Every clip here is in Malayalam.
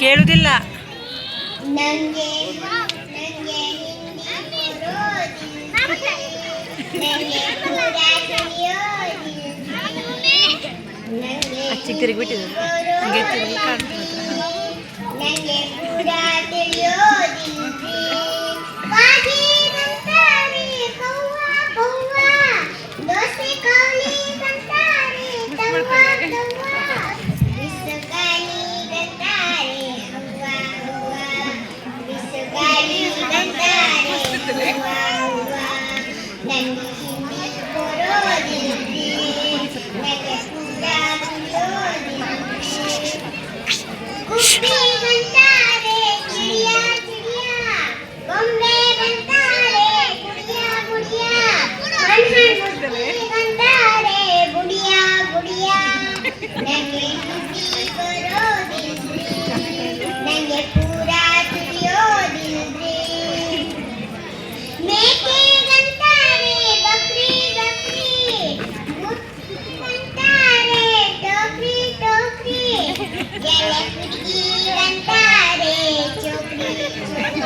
കേളുതില്ല അച്ചിത്തിരിക്ക് വിട്ടത് അങ്ങനെ കാണുന്നത്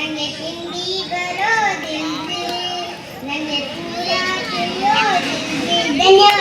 ನನ್ನ ತಿಂಡಿ ಬರೋದಿಲ್ಲ ನನ್ನ ಪೂರ ಧನ್ಯವಾದ